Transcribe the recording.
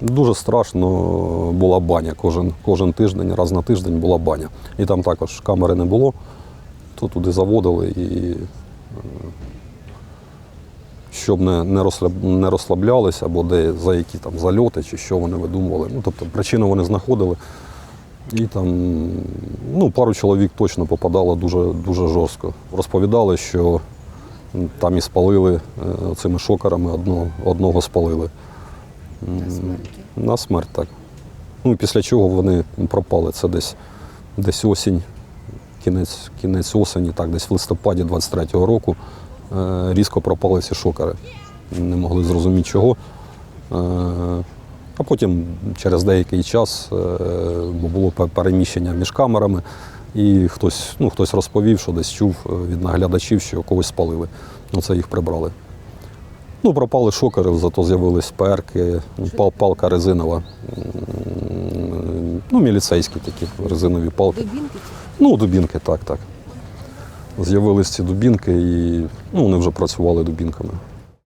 Дуже страшно була баня. Кожен, кожен тиждень, раз на тиждень була баня. І там також камери не було, то туди заводили і е, щоб не, не, розслаблялися, або де за які там зальоти чи що вони видумували. Ну, тобто причину вони знаходили. І там ну, пару чоловік точно попадало дуже, дуже жорстко. Розповідали, що там і спалили е, цими шокерами, одного, одного спалили. На смерть, так. Ну після чого вони пропали. Це десь, десь осінь, кінець, кінець осені, так, десь в листопаді 23-го року е, різко пропали ці шокери. Не могли зрозуміти чого. Е, а потім через деякий час е, було переміщення між камерами, і хтось, ну, хтось розповів, що десь чув е, від наглядачів, що когось спалили. Ну, це їх прибрали. Ну, пропали шокери, зато з'явились перки, пал, палка резинова. Ну, міліцейські такі резинові палки. Дубінки Ну, дубінки, так, так. З'явились ці дубінки і ну, вони вже працювали дубінками.